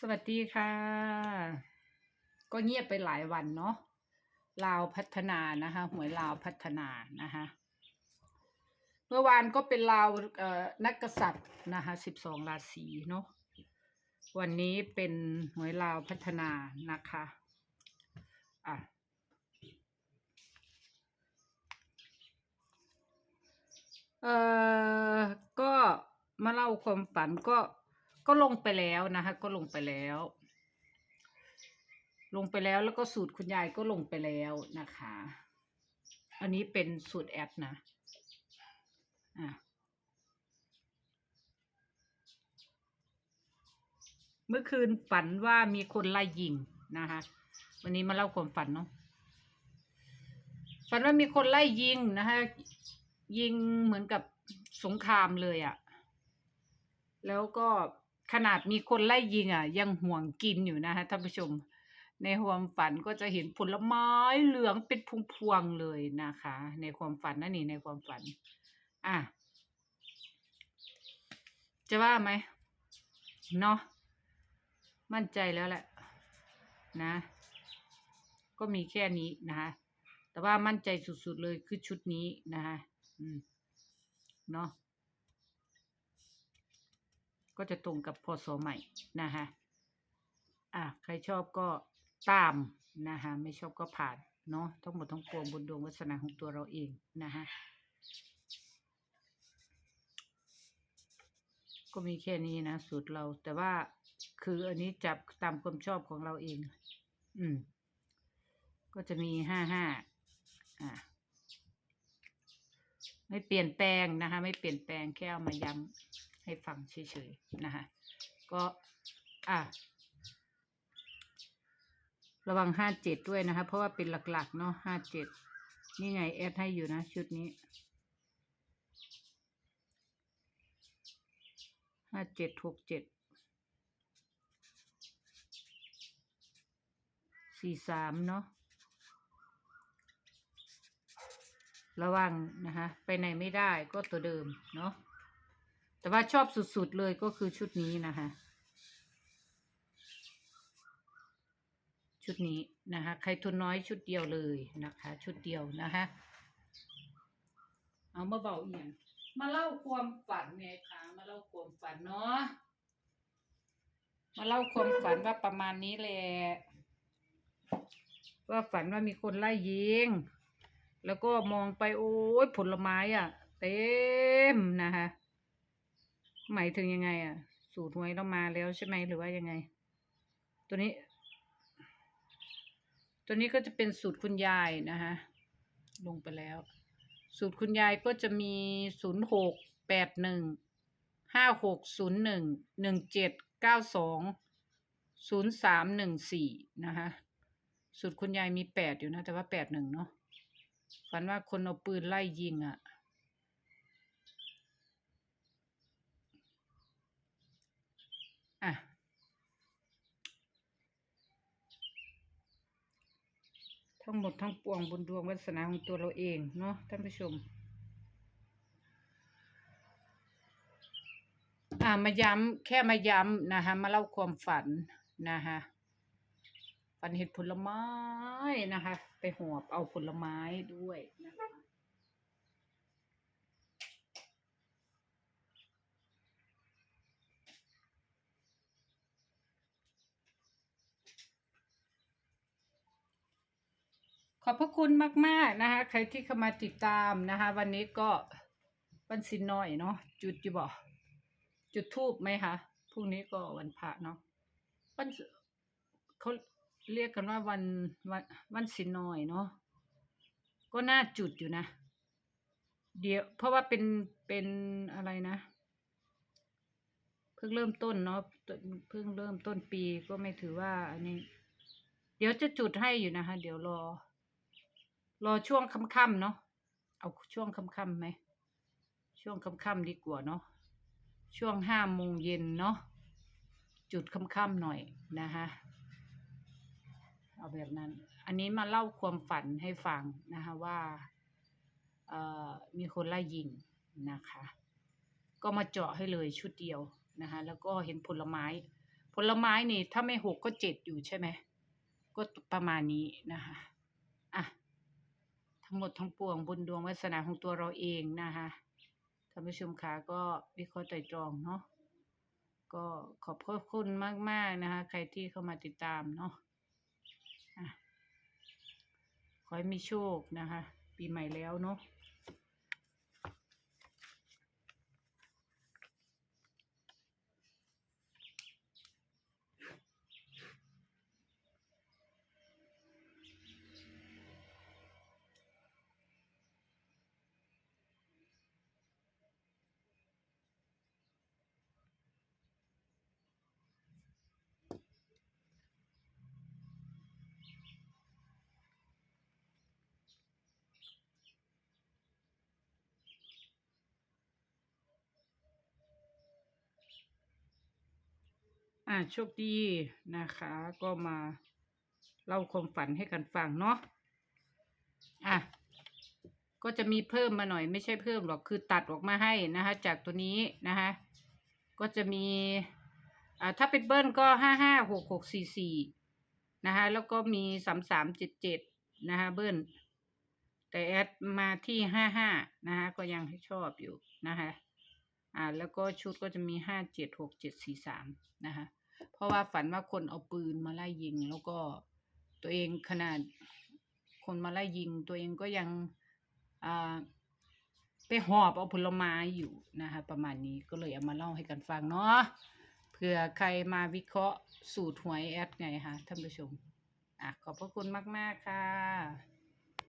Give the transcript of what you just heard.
สวัสดีค่ะ ก็เงียบไปหลายวันเนาะลาวพัฒนานะคะหวยลาวพัฒนานะคะเมื่อวานก็เป็นลาวนักกษัตริย์นะคะสิบสองราศีเนาะวันนี้เป็นหวยลาวพัฒนานะคะอะเอ่อก็มาเล่าความฝันก็ ก็ลงไปแล้วนะคะ ก็ลงไปแล้ว ลงไปแล้วแล้วก็สูตรคุณยายก็ลงไปแล้วนะคะ อันนี้เป็นสูตรแอดนะอะเมื่อคืนฝันว่ามีคนไล่ยิงนะคะ วันนี้มาเล่าความฝันเนาะฝันว่ามีคนไล่ยิงนะคะยิงเหมือนกับสงครามเลยอะ่ะ แล้วก็ ขนาดมีคนไล่ยิงอะ ยังห่วงกินอยู่นะคะท่านผู้ชม ในความฝันก็จะเห็นผลไม้เหลืองเป็นพวงๆเลยนะคะ ในความฝันนั่นนี่ในความฝัน อะ จะว่าไหมเนาะมั่นใจแล้วแหละนะ ก็มีแค่นี้นะคะแต่ว่ามั่นใจสุดๆเลยคือชุดนี้นะคะอืมเนาะ ก็จะตรงกับพศใหม่นะคะอะใครชอบก็ตามนะคะไม่ชอบก็ผ่านเนาะทั้งหมดทั้งปวงบนดวงวัฒนาของตัวเราเองนะคะก็มีแค่นี้นะสูตรเรา แต่ว่าคืออันนี้จับตามความชอบของเราเอง อืม ก็จะมีห้าห้าอ่าไม่เปลี่ยนแปลงนะคะ ไม่เปลี่ยนแปลงแค่เอามาย้ำ ให้ฟังเฉยๆนะคะก็อะระวังห้าเจ็ดด้วยนะคะ เพราะว่าเป็นหลักๆ เนาะห้าเจ็ดนี่ไงแอดให้อยู่นะ ชุดนี้ห้าเจ็ดหกเจ็ดสี่สามเนาะระวังนะคะ ไปไหนไม่ได้ก็ตัวเดิมเนาะ แต่ว่าชอบสุดๆเลยก็คือชุดนี้นะคะ ชุดนี้นะคะ ใครทุนน้อยชุดเดียวเลยนะคะ ชุดเดียวนะคะเอามาเบาเอียงมาเล่าความฝันไงคะมาเล่าความฝันเนาะมาเล่าความฝันว่าประมาณนี้แหละว่าฝันว่ามีคนไล่ยิง แล้วก็มองไปโอ้ยผลไม้อะ เต็มนะคะ หมายถึงยังไง อะ สูตรหวยเรามาแล้วใช่ไหมหรือว่ายังไง ตัวนี้ ตัวนี้ก็จะเป็นสูตรคุณยายนะคะลงไปแล้ว สูตรคุณยายก็จะมีศูนย์หกแปดหนึ่งห้าหกศูนย์หนึ่งหนึ่งเจ็ดเก้าสองศูนย์สามหนึ่งสี่นะคะสูตรคุณยายมีแปดอยู่นะ แต่ว่าแปดหนึ่งเนาะฝันว่าคนเอาปืนไล่ยิงอะ่ะอะ ทั้งหมดทั้งปวงบนดวงวาสนาของตัวเราเองเนาะท่านผู้ชม อ่ามาย้ำแค่มาย้ำนะคะมาเล่าความฝันนะคะฝันเห็นผลไม้นะคะ ไปหอบเอาผลไม้ด้วยนะคะ ขอบพระคุณมาก ๆ นะคะ ใครที่เข้ามาติดตามนะคะ วันนี้ก็วันสินน้อยเนาะจุดอยู่บ่จุดทูบไหมคะพรุ่งนี้ก็วันพระเนาะวันเขาเรียกกันว่าวันวันวันสินน้อยเนาะก็น่าจุดอยู่นะ เดี๋ยว เพราะว่าเป็นเป็นอะไรนะ เพิ่งเริ่มต้นเนาะเพิ่งเริ่มต้นปีก็ไม่ถือว่าอันนี้ เดี๋ยวจะจุดให้อยู่นะคะ เดี๋ยวรอ รอช่วงค่ำๆเนาะเอาช่วงค่ำๆไหมช่วงค่ำๆดีกว่าเนาะช่วงห้าโมงเย็นเนาะจุดค่ำๆหน่อยนะคะเอาแบบนั้น อันนี้มาเล่าความฝันให้ฟังนะคะว่าอ่อมีคนไล่ยิงนะคะ ก็มาเจาะให้เลยชุดเดียวนะคะแล้วก็เห็นผลไม้ ผลไม้นี่ถ้าไม่หกก็เจ็ดอยู่ใช่ไหมก็ประมาณนี้นะคะอะ ทั้งหมดทั้งปวงบนดวงวาสนาของตัวเราเองนะคะท่านผู้ชมคะก็วิเคราะห์ไตรตรองเนาะก็ขอบพระคุณมาก ๆ นะคะ ใครที่เข้ามาติดตามเนาะอะขอให้มีโชคนะคะ ปีใหม่แล้วเนาะ อ่าโชคดีนะคะ ก็มาเล่าความฝันให้กันฟังเนาะอะก็จะมีเพิ่มมาหน่อย ไม่ใช่เพิ่มหรอกคือตัดออกมาให้นะคะ จากตัวนี้นะคะก็จะมีอ่าถ้าเป็นเบิ้ลก็ห้าห้าหกหกสี่สี่นะคะแล้วก็มีสามสามเจ็ดเจ็ดนะคะเบิ้ลแต่แอดมาที่ห้าห้านะคะก็ยังให้ชอบอยู่นะคะอ่าแล้วก็ชุดก็จะมีห้าเจ็ดหกเจ็ดสี่สามนะคะ เพราะว่าฝันว่าคนเอาปืนมาไล่ยิง แล้วก็ตัวเองขนาดคนมาไล่ยิง ตัวเองก็ยังอ่าไปหอบเอาผลไม้อยู่นะคะประมาณนี้ก็เลยเอามาเล่าให้กันฟังเนาะเผื่อใครมาวิเคราะห์สูตรหวยแอดไงคะท่านผู้ชมอะขอบพระคุณมาก ๆ ค่ะ